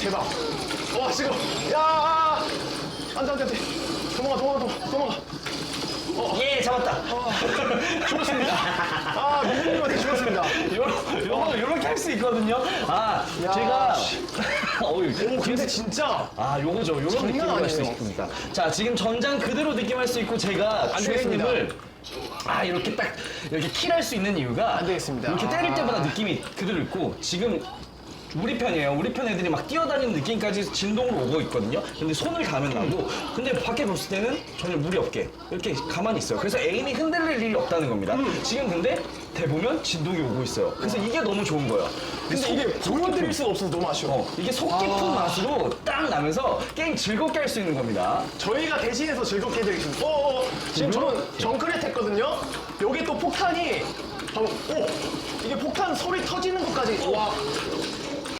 대박. 와, 지금. 야, 아, 안 돼, 안 돼, 안 돼. 도망가, 도망가, 도망가. 도망가. 예, 잡았다. 죽었습니다. 아, 민구님한테 죽었습니다. 요런, 요렇게 할 수 있거든요. 아, 야, 제가. 씨. 어우, 오, 근데 진짜. 아, 요거죠. 요런 장난 느낌으로 할수 아니에요. 있습니다. 자, 지금 전장 그대로 느낌할 수 있고 제가 안 주혜님을 아, 이렇게 딱 이렇게 킬할 수 있는 이유가 안 되겠습니다. 이렇게 때릴 아. 때마다 느낌이 그대로 있고 지금 우리 편이에요. 우리 편 애들이 막 뛰어다니는 느낌까지 진동으로 오고 있거든요. 근데 손을 가면 나고, 근데 밖에 봤을 때는 전혀 무리 없게 이렇게 가만히 있어요. 그래서 에임이 흔들릴 일이 없다는 겁니다. 음. 지금 근데 대보면 진동이 오고 있어요. 그래서 이게 너무 좋은 거예요. 근데 이게 보여드릴 수가 없어서 너무 아쉬워. 어, 이게 속 깊은 아. 맛으로 딱 나면서 게임 즐겁게 할 수 있는 겁니다. 저희가 대신해서 즐겁게 해드리겠습니다. 오, 오, 지금 저는 정크렛 했거든요. 여기 또 폭탄이, 봐봐, 오! 이게 폭탄 소리 터지는 것까지, 와,